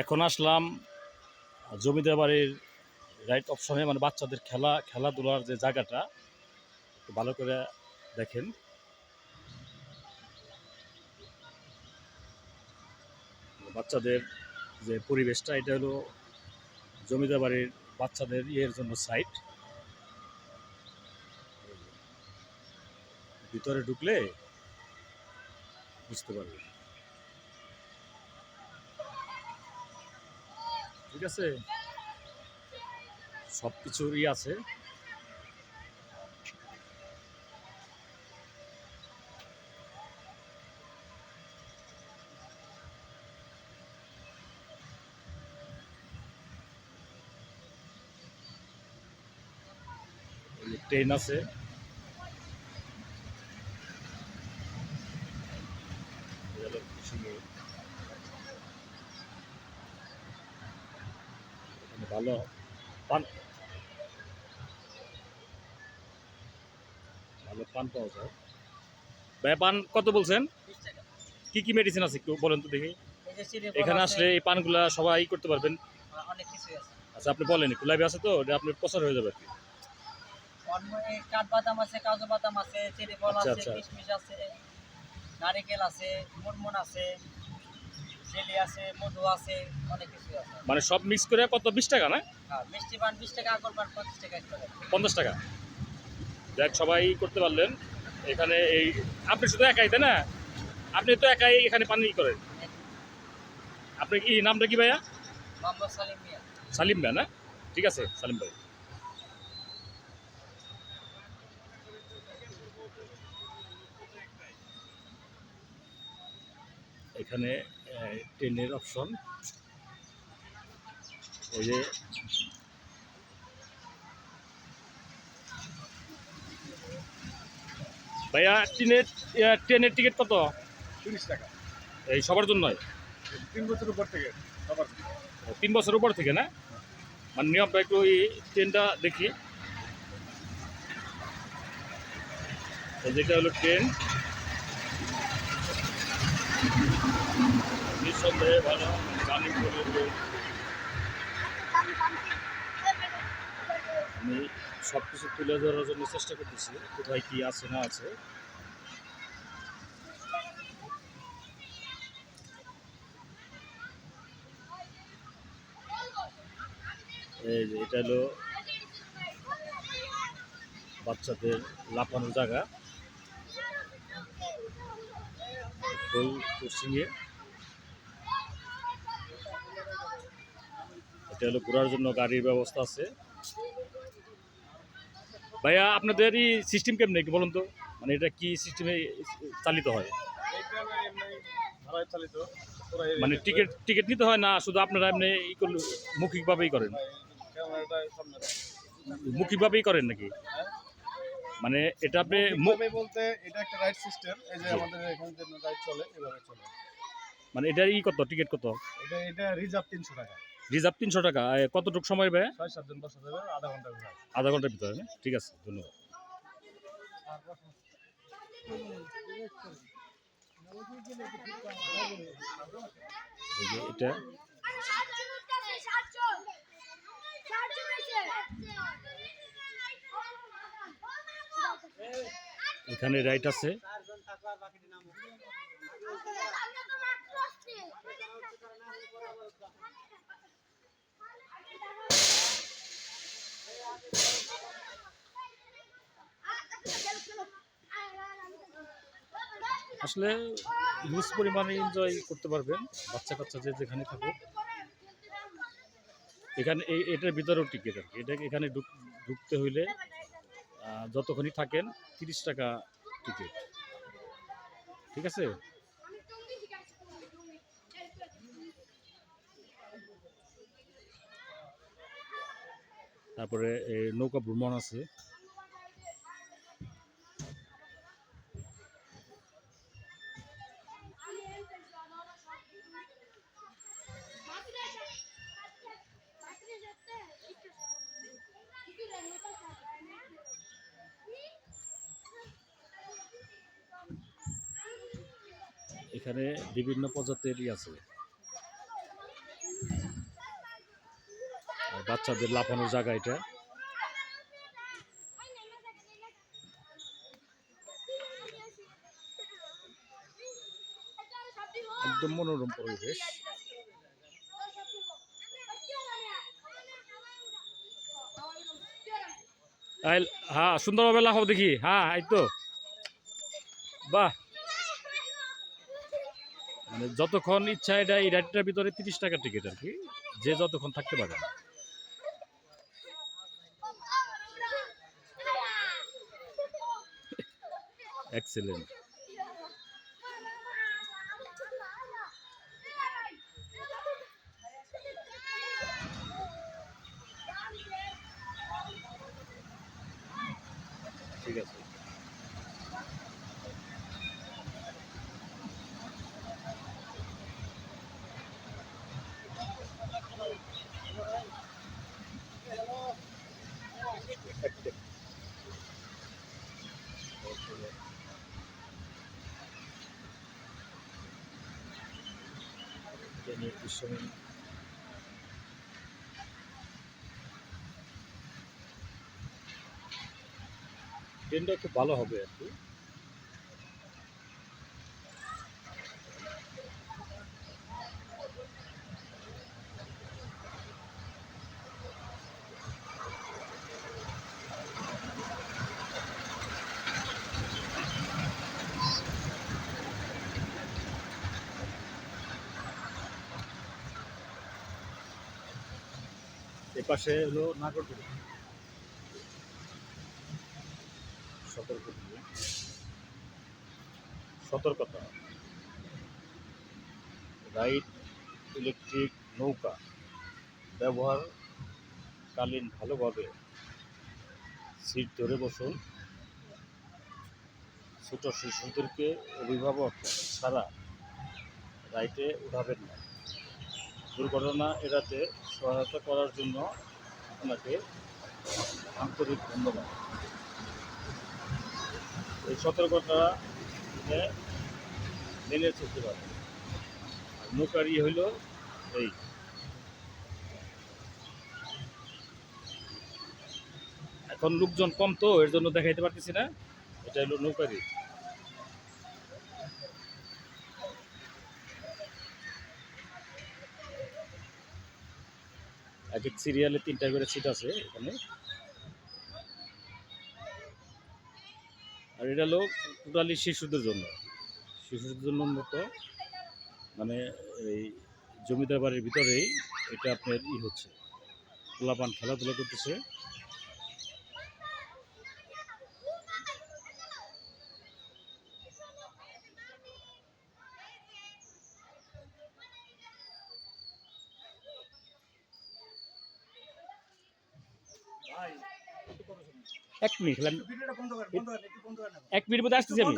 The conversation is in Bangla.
এখন আসলাম জমিদার বাড়ির রাইট অপশনে মানে বাচ্চাদের খেলা, খেলাধুলার যে জায়গাটা ভালো করে দেখেন। বাচ্চাদের যে পরিবেশটা, এটা হলো জমিদার বাড়ির বাচ্চাদের ইয়ের জন্য সাইট ভিতরে ঢুকলে বুঝতে পারবে ঠিক আছে? সব কিছুরই আছে। ট্রেন আছে এই হলো কুসুমে। এখানে ভালো পান। ভালো পান পাওয়া যায়। ভাই পান কত বলছেন? কি কি মেডিসিন আছে একটু বলেন তো দেখি। এখানে আসলে এই পানগুলা সবাই করতে পারবেন। অনেক আছে। আচ্ছা আপনি বলেন একটু। লাইভে আছে তো এটা আপনার প্রচার হয়ে যাবে আর কি। কাঠবাদাম আছে কাজু বাদাম আছে ফল আচ্ছা, আছে আচ্ছা। কিশমিশ আছে নারিকেল আছে মুনমুন আছে। জেলি আছে মধু আছে অনেক কিছু আছে। মানে সব মিক্স করে কত বিশ টাকা না? হ্যাঁ মিষ্টি পান বিশ টাকা আগর পান পঁচিশ টাকা। পঞ্চাশ টাকা। দেখ সবাই করতে পারলেন। এখানে এই আপনি শুধু একাই তাই না? আপনি তো একাই এখানে পানি করেন। আপনি কি নামটা কি ভাইয়া? মোহাম্মদ সালিম মিয়া। সালিম ভাই না? ঠিক আছে সালিম ভাই। এখানে ট্রেনের অপশন। ওই যে ভাইয়া ট্রেনের ট্রেনের টিকিট কত? তিরিশ টাকা। এই সবার জন্যই? তিন বছর উপর থেকে সবার তিন বছর উপর থেকে না? মানে নিয়মটা একটু এই ট্রেনটা দেখি। যেটা হলো ট্রেন আমি সব কিছু তুলে ধরার জন্য চেষ্টা করতেছি, কোথায় কি আছে, না আছে। এই যে এটা হলো বাচ্চাদের লাফানোর জায়গা। ফুল কোচিংয়ে এটা হলো ঘোরার জন্য গাড়ির ব্যবস্থা আছে। ভাইয়া আপনাদের এই সিস্টেম কেমন কি বলুন তো? মানে এটা কি সিস্টেমে চালিত হয়? মানে টিকিট টিকিট নিতে হয় না শুধু আপনারা এমনি ই করলে মৌখিকভাবেই করেন। মৌখিকভাবেই করেন নাকি? মানে এটা আপনি বলতে এটা একটা রাইড সিস্টেম এই যে আমাদের এখানে যে রাইড চলে এভাবে চলে। মানে এটার ই কত টিকিট কত? এটা এটা রিজার্ভ তিনশো টাকা। রিজার্ভ তিনশো টাকা। কতটুকু সময় ব্যয়? ছয় সাতজন বসা যাবে আধা ঘণ্টা ঘুরায় আধা ঘণ্টার ভিতরে ঠিক আছে ধন্যবাদ। এটা। এখানে রাইট আছে। আসলে হিউজ পরিমাণে এনজয় করতে পারবেন বাচ্চা কাচ্চা যে যেখানে থাকুক। এখানে এটার ভিতরেও টিকিট আর কি। এটা এখানে ঢুক- ঢুকতে হইলে যতক্ষণই থাকেন, তিরিশ টাকা টিকিট ঠিক আছে? তারপরে নৌকা ভ্রমণ আছে। এখানে বিভিন্ন প্রজাতিরই আছে। বাচ্চাদের লাফানোর জায়গা এটা। একদম মনোরম পরিবেশ। হ্যাঁ সুন্দরভাবে লাফাও দেখি। হ্যাঁ এই তো। বাহ। মানে যতক্ষণ ইচ্ছা এটা এই রাইডটার ভিতরে তিরিশ টাকার টিকিট আর কি, যে যতক্ষণ থাকতে পারে এক্সেলেন্ট ঠিক আছে। ট্রেনের ট্রেনটা খুব ভালো হবে আর কি। এপাশে হলো নাগরদুলি সতর্কতা সতর্কতা। রাইড ইলেকট্রিক নৌকা ব্যবহারকালীন ভালোভাবে সিট ধরে বসুন। ছোট শিশুদেরকে, অভিভাবক ছাড়া রাইটে উঠাবেন না। দুর্ঘটনা এড়াতে সহায়তা করার জন্য আপনাকে আন্তরিক ধন্যবাদ। এই সতর্কতা মেনে চলতে পারে? নৌকারি হইল এই। এখন লোকজন কম তো, এর জন্য দেখাইতে পারতেছি না। এটা হলো নৌকারি। এক এক সিরিয়ালে তিনটা করে সিট আছে এখানে। আর এটা হলো টোটালি শিশুদের জন্য। শিশুদের জন্য মতো মানে এই জমিদার বাড়ির ভিতরেই এটা আপনার ই হচ্ছে। পোলাপান খেলাধুলা করতেছে ভাই এক মিনিট খেলাম ভিডিওটা বন্ধ করেন বন্ধ করেন একটু বন্ধ মিনিট এক মিনিট বোধ আসতেছি আমি।